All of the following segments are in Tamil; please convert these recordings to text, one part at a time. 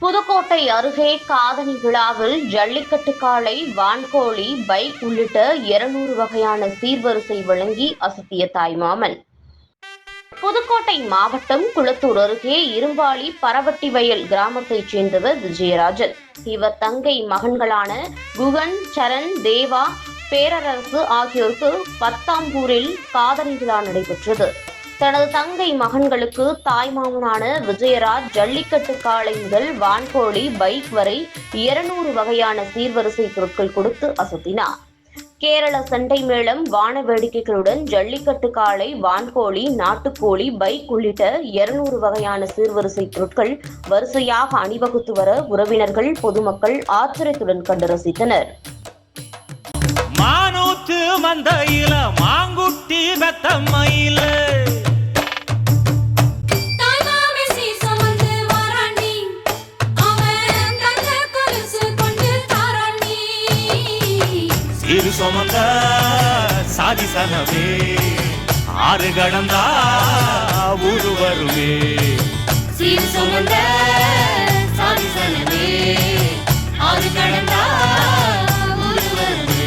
புதுக்கோட்டை அருகே காதணி விழாவில் ஜல்லிக்கட்டு காளை வான்கோழி பைக் உள்ளிட்ட இருநூறு வகையான சீர்வரிசை வழங்கி அசத்திய தாய்மாமன் புதுக்கோட்டை மாவட்டம் குளத்தூர் அருகே இரும்பாளி பரவட்டி வயல் கிராமத்தைச் சேர்ந்தவர் விஜயராஜன். இவர் தங்கை மகன்களான குகன் சரண் தேவா பேரரசு ஆகியோருக்கு பத்தாம்பூரில் காதணி விழா நடைபெற்றது. தனது தங்கை மகன்களுக்கு தாய்மாமனான விஜயராஜ் ஜல்லிக்கட்டு காளை முதல் வான்கோழி பைக் வரை இருநூறு வகையான சீர்வரிசை பொருட்கள் கொடுத்து அசத்தினார். கேரள சண்டை மேளம் வான வேடிக்கைகளுடன் ஜல்லிக்கட்டு காளை வான்கோழி நாட்டுக்கோழி பைக் உள்ளிட்ட இருநூறு வகையான சீர்வரிசை பொருட்கள் வரிசையாக அணிவகுத்து வர உறவினர்கள் பொதுமக்கள் ஆச்சரியத்துடன் கண்டு ரசித்தனர். மாங்குட்டி சிறு சுமந்த சாதி சனமே. ஆறு கடந்தா ஊரு வருமே. சீர் சுமந்த சாதி சனமே. ஆறு கடந்தா ஊரு வருமே.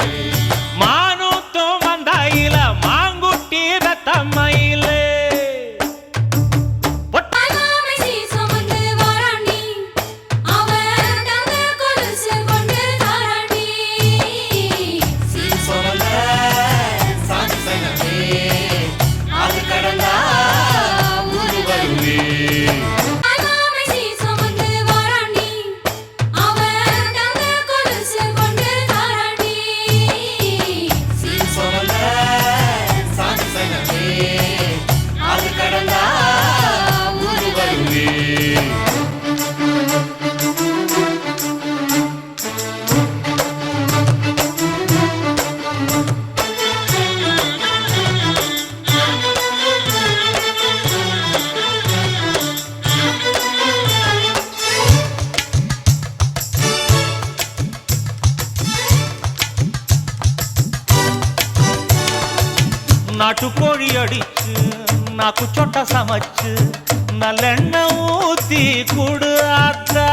மானூத்து மந்தையில மாங்குட்டி பெத்தம்மையில ஊரு வருமே நாட்டுக்கோழி அடிச்சு நாக்கு சொட்ட சமைச்சு நல்லெண்ண ஊத்தி குடு ஆத்தா